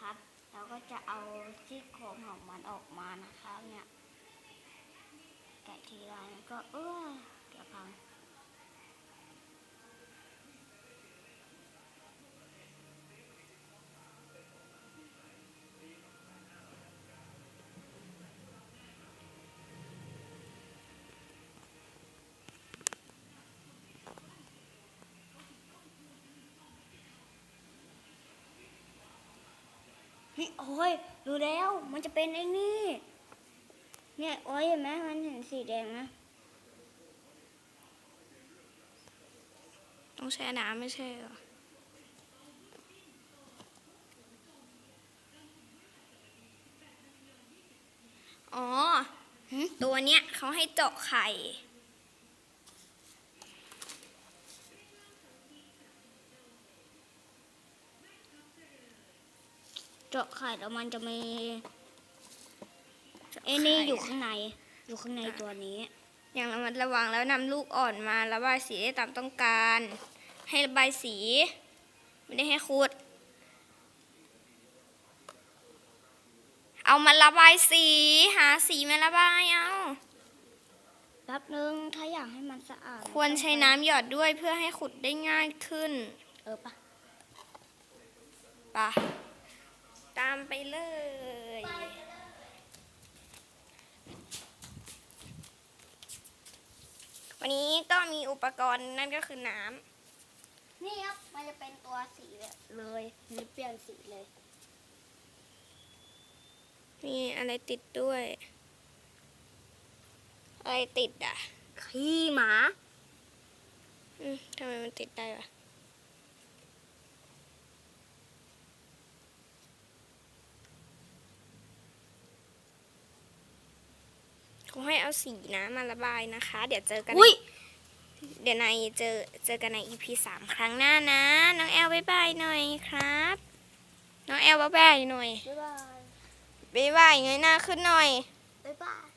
ครับ เราก็จะเอาซี่โครงของมันออกมานะครับเนี่ยแกะทีไรก็เออ นี่โอ้ยรู้แล้วมันจะเป็นไอ้นี่ เนี่ยโอ้ยเห็นไหมมันเห็นสีแดงนะต้องแช่น้ำไม่ใช่เหรออ๋อตัวเนี้ยเขาให้เจาะไข่ เจาะไข่แล้วมันจะมีไอ้นี่อยู่ข้างใน อยู่ข้างในตัวนี้ อย่างระมัดระวังแล้วนำลูกอ่อนมาระบายสีได้ตามต้องการ ให้ระบายสี ไม่ได้ให้ขุด เอามาระบายสี หาสีมาระบายเอาแป๊บนึงถ้าอยากให้มันสะอาดควรใช้น้ำหยอดด้วยเพื่อให้ขุดได้ง่ายขึ้น เออปะปะตาม ไปเลย วันนี้ก็มีอุปกรณ์นั่นก็คือน้ำนี่ครับ มันจะเป็นตัวสีเลยมันเปลี่ยนสีเลย มีอะไรติดด้วย อะไรติดอะ ขี้หมา อืมทำไมมันติดได้วะ เขาให้เอาสีน้ำมาระบายนะคะ เดี๋ยวเจอกันอุ้ยเดี๋ยวในเจอเจอกันใน EP สามครั้งหน้านะ น้องแอลบายบายหน่อยครับ น้องแอลบายบายหน่อยบ๊ายบายบายบายเงยหน้าขึ้นหน่อย บ๊ายบาย